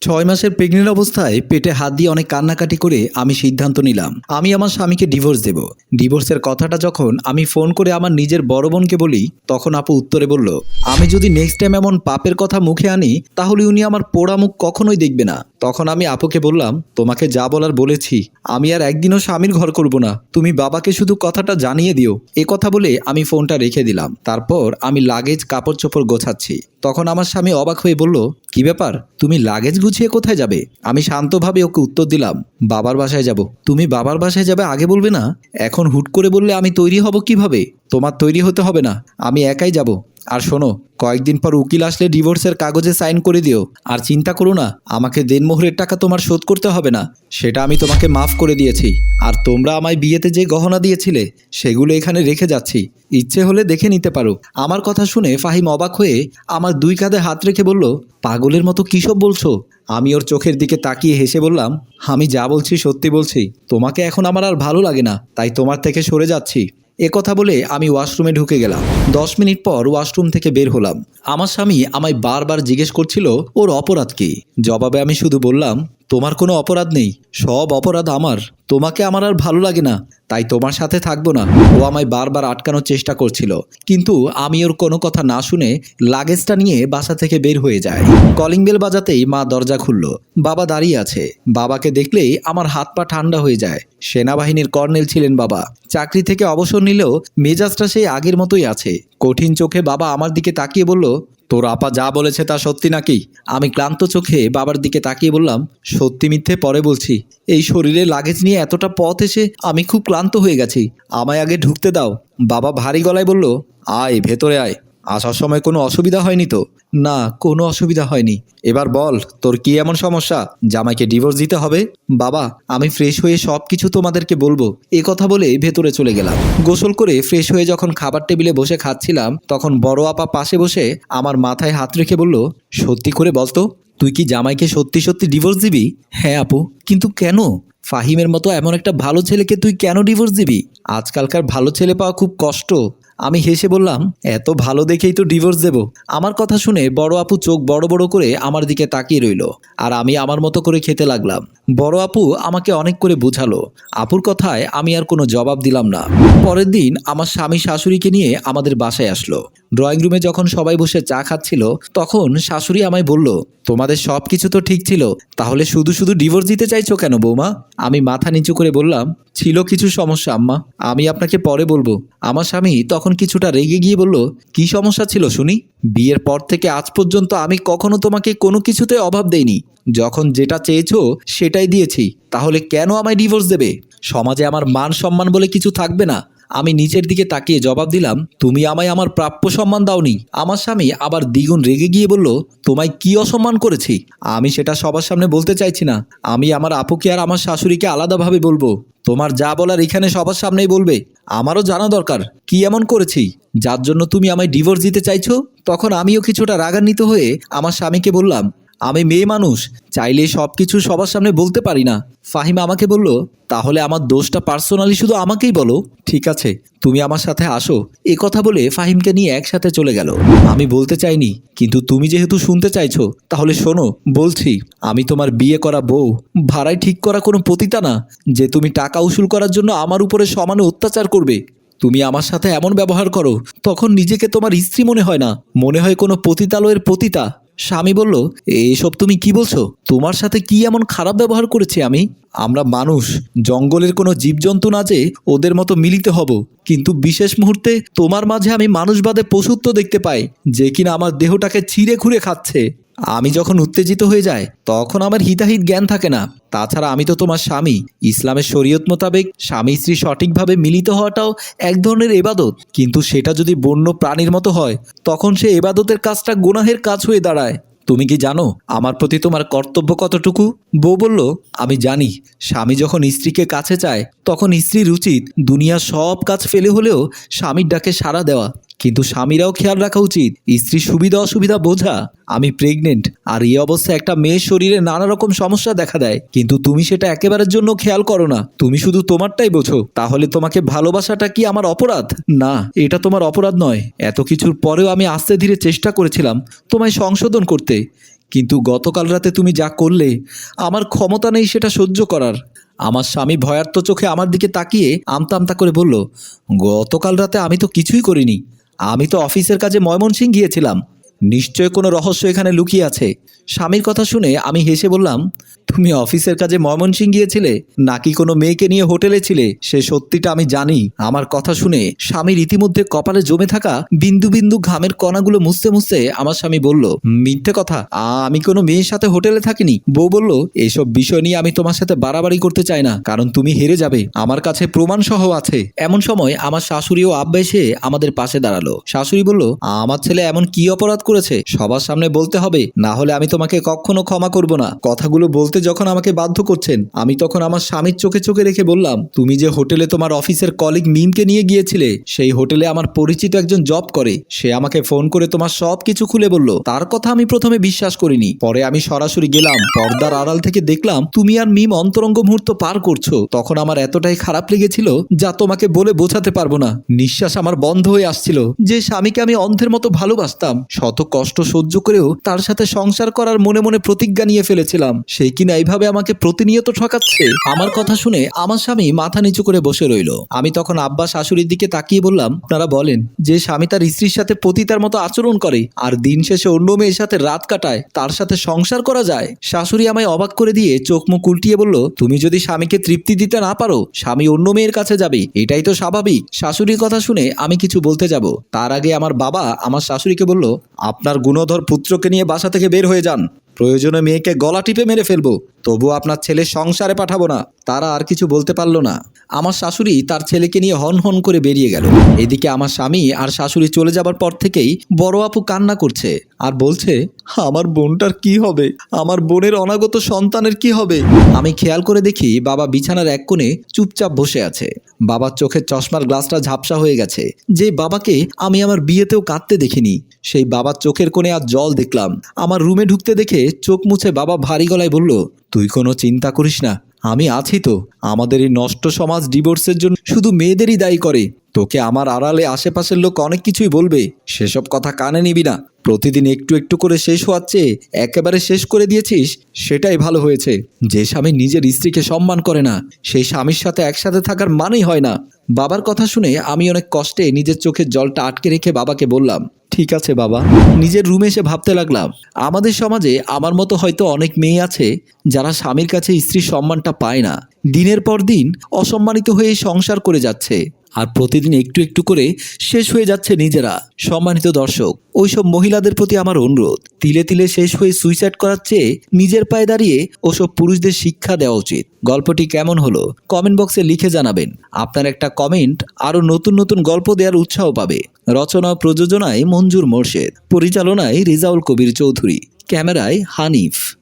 ছয় মাসের প্রেগনেন্ট অবস্থায় পেটে হাত দিয়ে অনেক কান্নাকাটি করে আমি সিদ্ধান্ত নিলাম। আমি আমার স্বামীকে ডিভোর্স দেব। ডিভোর্সের কথাটা যখন আমি ফোন করে আমার নিজের বড় বোনকে বলি, তখন আপু উত্তরে বলল, আমি যদি নেক্সট টাইম এমন পাপের কথা মুখে আনি, তাহলে উনি আমার পোড়া মুখ কখনোই দেখবে না। তখন আমি আপুকে বললাম, তোমাকে যা বলার বলেছি, আমি আর একদিনও স্বামীর ঘর করব না। তুমি বাবাকে শুধু কথাটা জানিয়ে দিও। এ কথা বলে আমি ফোনটা রেখে দিলাম। তারপর আমি লাগেজ কাপড় চোপড় গোছাচ্ছি। তখন আমার স্বামী অবাক হয়ে বলল, কি ব্যাপার? তুমি লাগেজ গুছিয়ে কোথায় যাবে? আমি শান্তভাবে ওকে উত্তর দিলাম, বাবার বাসায় যাব। তুমি বাবার বাসায় যাবে আগে বলবে না? এখন হুট করে বললে আমি তৈরি হব কীভাবে? তোমার তৈরি হতে হবে না, আমি একাই যাব। আর শোনো, কয়েকদিন পর উকিল আসলে ডিভোর্সের কাগজে সাইন করে দিও। আর চিন্তা করো না, আমাকে দেনমোহরের টাকা তোমার শোধ করতে হবে না, সেটা আমি তোমাকে মাফ করে দিয়েছি। আর তোমরা আমায় বিয়েতে যে গহনা দিয়েছিলে, সেগুলো এখানে রেখে যাচ্ছি। ইচ্ছে হলে দেখে নিতে পারো। আমার কথা শুনে ফাহিম অবাক হয়ে আমার দুই কাঁধে হাত রেখে বলল, পাগলের মতো কী সব বলছো? আমি ওর চোখের দিকে তাকিয়ে হেসে বললাম, আমি যা বলছি সত্যি বলছি। তোমাকে এখন আমার আর ভালো লাগে না, তাই তোমার থেকে সরে যাচ্ছি। কথা বলে আমি ওয়াশরুমে ঢুকে গেলাম। দশ মিনিট পর ওয়াশরুম থেকে বের হলাম। আমার স্বামী আমায় বারবার জিজ্ঞেস করছিল, ওর অপরাধ কি? জবাবে আমি শুধু বললাম, তোমার কোনো অপরাধ নেই। সব অপরাধ আমার। তোমাকে আমার আর ভালো লাগে না। তাই তোমার সাথে থাকব না। ও আমায় বারবার আটকানোর চেষ্টা করছিল। কিন্তু আমি ওর কোনো কথা না শুনে লাগেজটা নিয়ে বাসা থেকে বের হয়ে যায় কলিং বেল বাজাতেই মা দরজা খুলল। বাবা দাঁড়িয়ে আছে। বাবাকে দেখলেই আমার হাত পা ঠান্ডা হয়ে যায়। সেনাবাহিনীর কর্নেল ছিলেন বাবা। চাকরি থেকে অবসর নিলেও মেজাজটা সেই আগের মতোই আছে। কঠিন চোখে বাবা আমার দিকে তাকিয়ে বলল তোর আপা যা বলেছে তা সত্যি নাকি? আমি ক্লান্ত চোখে বাবার দিকে তাকিয়ে বললাম, সত্যি মিথ্যে পরে বলছি, এই শরীরে লাগেজ নিয়ে এতটা পথ এসে আমি খুব ক্লান্ত হয়ে গেছি, আমায় আগে ঢুকতে দাও। বাবা ভারী গলায় বলল, আয়, ভেতরে আয়। আসার সময় কোনো অসুবিধা হয়নি তো? না, কোনো অসুবিধা হয়নি। এবার বল, তোর কি এমন সমস্যা? জামাইকে ডিভোর্স দিতে হবে? বাবা, আমি ফ্রেশ হয়ে সব কিছু তোমাদেরকে বলব। এ কথা বলে ভেতরে চলে গেলাম। গোসল করে ফ্রেশ হয়ে যখন খাবার টেবিলে বসে খাচ্ছিলাম, তখন বড় আপা পাশে বসে আমার মাথায় হাত রেখে বলল, সত্যি করে বলতো তুই কি জামাইকে সত্যি সত্যি ডিভোর্স দিবি? হ্যাঁ আপু, কিন্তু কেন? ফাহিমের মতো এমন একটা ভালো ছেলেকে তুই কেন ডিভোর্স দিবি? আজকালকার ভালো ছেলে পাওয়া খুব কষ্ট। আমি হেসে বললাম, এত ভালো দেখেই তো ডিভোর্স দেব। আমার কথা শুনে বড় আপু চোখ বড় বড় করে আমার দিকে তাকিয়ে রইল, আর আমি আমার মতো করে খেতে লাগলাম। বড় আপু আমাকে অনেক করে বুঝালো, আপুর কথায় আমি আর কোনো জবাব দিলাম না। পরের দিন আমার স্বামী শাশুড়িকে নিয়ে আমাদের বাসায় আসলো। ড্রয়িং রুমে যখন সবাই বসে চা খাচ্ছিল, তখন শাশুড়ি আমায় বলল, তোমাদের সব কিছু তো ঠিক ছিল, তাহলে শুধু শুধু ডিভোর্স দিতে চাইছো কেন বৌমা? আমি মাথা নিচু করে বললাম, ছিল কিছু সমস্যা আম্মা, আমি আপনাকে পরে বলব। আমার স্বামী তখন কিছুটা রেগে গিয়ে বলল, কি সমস্যা ছিল শুনি? বিয়ের পর থেকে আজ পর্যন্ত আমি কখনো তোমাকে কোনো কিছুতে অভাব দেইনি। যখন যেটা চেয়েছো সেটাই দিয়েছি। তাহলে কেন আমায় ডিভোর্স দেবে? সমাজে আমার মান সম্মান বলে কিছু থাকবে না। আমি নিচের দিকে তাকিয়ে জবাব দিলাম, তুমি আমায় আমার প্রাপ্য সম্মান দাওনি। আমার স্বামী আবার দ্বিগুণ রেগে গিয়ে বলল, তোমায় কি অসম্মান করেছি? আমি সেটা সবার সামনে বলতে চাইছি না। আমি আমার আপুকে আর আমার শাশুড়িকে আলাদাভাবে বলব। তোমার যা বলার এখানে সবার সামনেই বলবে। আমারও জানা দরকার, কি এমন করেছি? যার জন্য তুমি আমায় ডিভোর্স দিতে চাইছো? তখন আমিও কিছুটা রাগান্বিত হয়ে আমার স্বামীকে বললাম আমি মেয়ে মানুষ, চাইলে সব কিছু সবার সামনে বলতে পারি না। ফাহিমা আমাকে বলল, তাহলে আমার দোষটা পার্সোনালি শুধু আমাকেই বলো? ঠিক আছে, তুমি আমার সাথে আসো। এ কথা বলে ফাহিমকে নিয়ে একসাথে চলে গেল। আমি বলতে চাইনি, কিন্তু তুমি যেহেতু শুনতে চাইছো, তাহলে শোনো, বলছি, আমি তোমার বিয়ে করা বউ, ভাড়ায় ঠিক করা কোনো পতিতা না, যে তুমি টাকা উসুল করার জন্য আমার উপরে সমানে অত্যাচার করবে। তুমি আমার সাথে এমন ব্যবহার করো, তখন নিজেকে তোমার স্ত্রী মনে হয় না, মনে হয় কোনো পতিতালয়ের পতিতা। স্বামী বলল, এসব তুমি কি বলছো? তোমার সাথে কি এমন খারাপ ব্যবহার করেছি আমি? আমরা মানুষ, জঙ্গলের কোনো জীবজন্তু না যে ওদের মতো মিলিত হব। কিন্তু বিশেষ মুহূর্তে তোমার মাঝে আমি মানুষবাদে পশুত্ব দেখতে পাই, যে কিনা আমার দেহটাকে ছিঁড়ে খুঁড়ে খাচ্ছে। আমি যখন উত্তেজিত হয়ে যায় তখন আমার হিতাহিত জ্ঞান থাকে না। তাছাড়া আমি তো তোমার স্বামী। ইসলামের শরীয়ত মোতাবেক স্বামী স্ত্রী সঠিকভাবে মিলিত হওয়াটাও এক ধরনের এবাদত। কিন্তু সেটা যদি বন্য প্রাণীর মতো হয়, তখন সে এবাদতের কাজটা গুনাহের কাজ হয়ে দাঁড়ায়। তুমি কি জানো, আমার প্রতি তোমার কর্তব্য কতটুকু? বউ বলল, আমি জানি। স্বামী যখন স্ত্রীকে কাছে চায়, তখন স্ত্রীর উচিত দুনিয়ার সব কাজ ফেলে হলেও স্বামীর ডাকে সাড়া দেওয়া। কিন্তু স্বামীরাও খেয়াল রাখা উচিত, স্ত্রীর সুবিধা অসুবিধা বোঝা। আমি প্রেগনেন্ট আর এই অবস্থায় একটা মেয়ের শরীরে নানা রকম সমস্যা দেখা দেয়। কিন্তু তুমি সেটা একেবারের জন্য খেয়াল করো না। তুমি শুধু তোমারটাই বোঝো। তাহলে তোমাকে ভালোবাসাটা কি আমার অপরাধ? না, এটা তোমার অপরাধ নয়। এত কিছুর পরেও আমি আস্তে ধীরে চেষ্টা করেছিলাম তোমায় সংশোধন করতে। কিন্তু গতকাল রাতে তুমি যা করলে, আমার ক্ষমতা নেই সেটা সহ্য করার। আমার স্বামী ভয়ার্ত চোখে আমার দিকে তাকিয়ে আমতা আমতা করে বলল, গতকাল রাতে আমি তো কিছুই করিনি। আমি তো অফিসের কাজে ময়মনসিং গিয়েছিলাম। নিশ্চয় কোনো রহস্য এখানে লুকিয়ে আছে। স্বামীর কথা শুনে আমি হেসে বললাম, তুমি অফিসের কাজে ময়মনসিং গিয়েছিলে? নাকি কোনো মেয়েকে নিয়ে হোটেলে ছিলে? সে সত্যিটা আমি জানি। আমার কথা শুনে স্বামীর ইতিমধ্যে কপালে জমে থাকা বিন্দু বিন্দু ঘামের কণাগুলো মুছতে মুছতে আমার স্বামী বলল, মিথ্যে কথা আমি কোনো মেয়ের সাথে হোটেলে থাকিনি। বউ বলল, এসব বিষয় নিয়ে আমি তোমার সাথে বাড়াবাড়ি করতে চাই না, কারণ তুমি হেরে যাবে। আমার কাছে প্রমাণ সহ আছে। এমন সময় আমার শাশুড়ি ও আব্বা এসে আমাদের পাশে দাঁড়াল। শাশুড়ি বলল, আমার ছেলে এমন কি অপরাধ করেছে? সবার সামনে বলতে হবে, না হলে আমি তোমাকে কখনো ক্ষমা করব না। কথাগুলো বলতে যখন আমাকে বাধ্য করছেন, আমি তখন আমার স্বামীর চোখে চোখে রেখে বললাম, তুমি যে হোটেলে তোমার অফিসের কলিগ মিমকে নিয়ে গিয়েছিলে, সেই হোটেলে আমার পরিচিত একজন জব করে। সে আমাকে ফোন করে তোমার সব কিছু খুলে বলল। তার কথা আমি প্রথমে বিশ্বাস করিনি। পরে আমি সরাসরি গেলাম, পর্দার আড়াল থেকে দেখলাম, তুমি আর মিম অন্তরঙ্গ মুহূর্ত পার করছ। তখন আমার এতটাই খারাপ লেগেছিল যা তোমাকে বলে বোঝাতে পারব না। নিঃশ্বাস আমার বন্ধ হয়ে আসছিল। যে স্বামীকে আমি অন্ধের মতো ভালোবাসতাম, শত কষ্ট সহ্য করেও তার সাথে সংসার করার মনে মনে প্রতিজ্ঞা নিয়ে ফেলেছিলাম। সে কিনা এইভাবে আমাকে প্রতিনিয়ত ঠকাচ্ছে? আমার কথা শুনে আমার স্বামী মাথা নিচু করে বসে রইল। আমি তখন আব্বা শাশুড়ির দিকে তাকিয়ে বললাম, আপনারা বলেন, যে স্বামী তার স্ত্রীর সাথে পতিতার মতো আচরণ করে, আর দিন শেষে অন্য মেয়ের সাথে রাত কাটায়, তার সাথে সংসার করা যায়? শাশুড়ি আমায় অবাক করে দিয়ে চোখ মুখ উল্টিয়ে বলল, তুমি যদি স্বামীকে তৃপ্তি দিতে না পারো, স্বামী অন্য মেয়ের কাছে যাবে, এটাই তো স্বাভাবিক। শাশুড়ির কথা শুনে আমি কিছু বলতে যাব। তার আগে আমার বাবা আমার শাশুড়িকে বলল, আপনার গুণধর পুত্রকে নিয়ে বাসা থেকে বের হয়ে যান। প্রয়োজনে মেয়েকে গলা টিপে মেরে ফেলব। তবু আপনার ছেলে সংসারে পাঠাবো না। তারা আর কিছু বলতে পারল না। আমার শাশুড়ি তার ছেলেকে নিয়ে হন হন করে বেরিয়ে গেল। এদিকে আমার স্বামী আর শাশুড়ি চলে যাবার পর থেকেই বড় আপু কান্না করছে। আর বলছে, আমার বোনটার কি হবে? আমার বোনের অনাগত সন্তানের কি হবে? আমি খেয়াল করে দেখি বাবা বিছানার এক কোণে চুপচাপ বসে আছে। বাবার চোখের চশমার গ্লাসটা ঝাপসা হয়ে গেছে। যে বাবাকে আমি আমার বিয়েতেও কাঁদতে দেখিনি, সেই বাবার চোখের কোণে আর জল দেখলাম। আমার রুমে ঢুকতে দেখে চোখ মুছে বাবা ভারী গলায় বলল, তুই কোনো চিন্তা করিস না, আমি আছি তো। আমাদের এই নষ্ট সমাজ ডিভোর্সের জন্য শুধু মেয়েদেরই দায়ী করে। তোকে আমার আড়ালে আশেপাশের লোক অনেক কিছুই বলবে। সেসব কথা কানে নিবি না। প্রতিদিন একটু একটু করে শেষ হওয়ার চেয়ে একেবারে শেষ করে দিয়েছিস, সেটাই ভালো হয়েছে। যে স্বামী নিজের স্ত্রীকে সম্মান করে না, সেই স্বামীর সাথে একসাথে থাকার মানেই হয় না। বাবার কথা শুনে আমি অনেক কষ্টে নিজের চোখের জলটা আটকে রেখে বাবাকে বললাম, ঠিক আছে বাবা। নিজের রুমে এসে ভাবতে লাগলাম, আমাদের সমাজে আমার মতো হয়তো অনেক মেয়ে আছে, যারা স্বামীর কাছে স্ত্রীর সম্মানটা পায় না। দিনের পর দিন অসম্মানিত হয়ে সংসার করে যাচ্ছে। আর প্রতিদিন একটু একটু করে শেষ হয়ে যাচ্ছে নিজেরা। সম্মানিত দর্শক, ওইসব মহিলাদের প্রতি আমার অনুরোধ, তিলে তিলে শেষ হয়ে সুইসাইড করার চেয়ে নিজের পায়ে দাঁড়িয়ে ওসব পুরুষদের শিক্ষা দেওয়া উচিত। গল্পটি কেমন হলো কমেন্ট বক্সে লিখে জানাবেন। আপনার একটা কমেন্ট আরও নতুন নতুন গল্প দেওয়ার উৎসাহ পাবে। রচনা প্রযোজনায় মঞ্জুর মোর্শেদ, পরিচালনায় রেজাউল কবির চৌধুরী, ক্যামেরায় হানিফ।